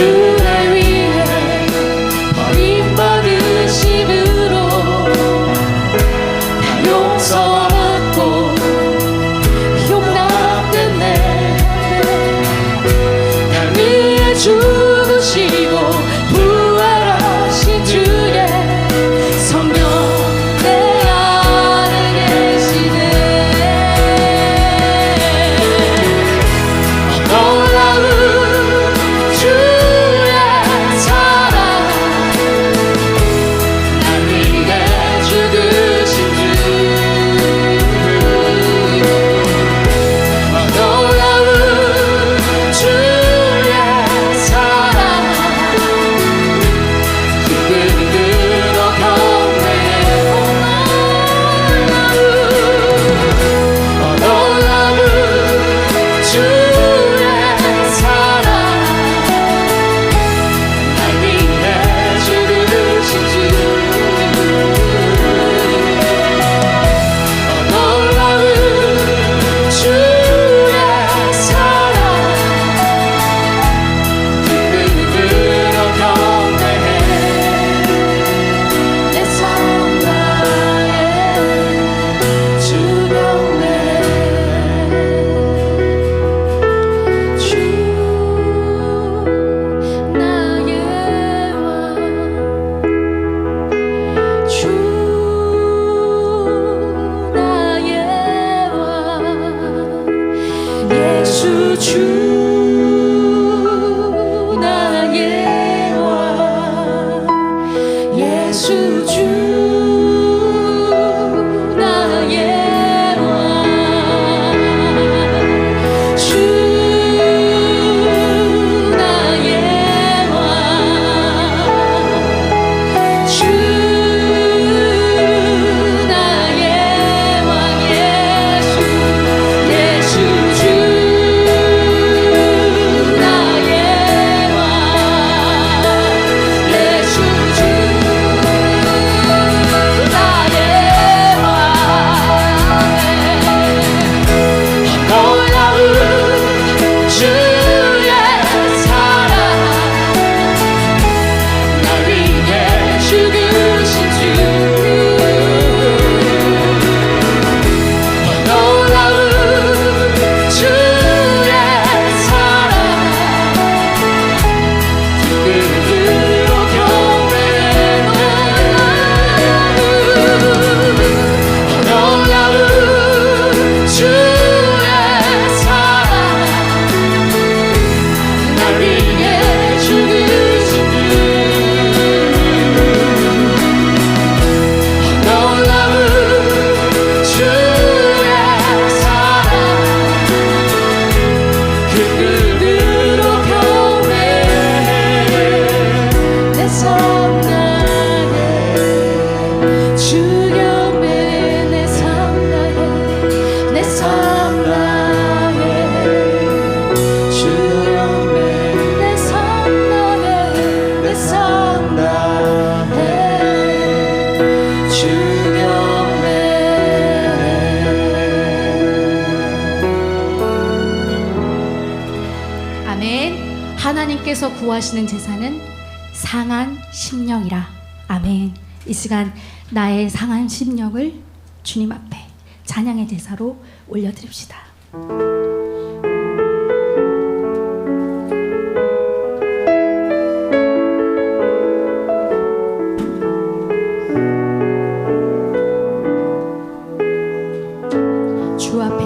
to 하나님께서 구하시는 제사는 상한 심령이라. 아멘. 이 시간 나의 상한 심령을 주님 앞에 찬양의 제사로 올려드립시다. 주 앞에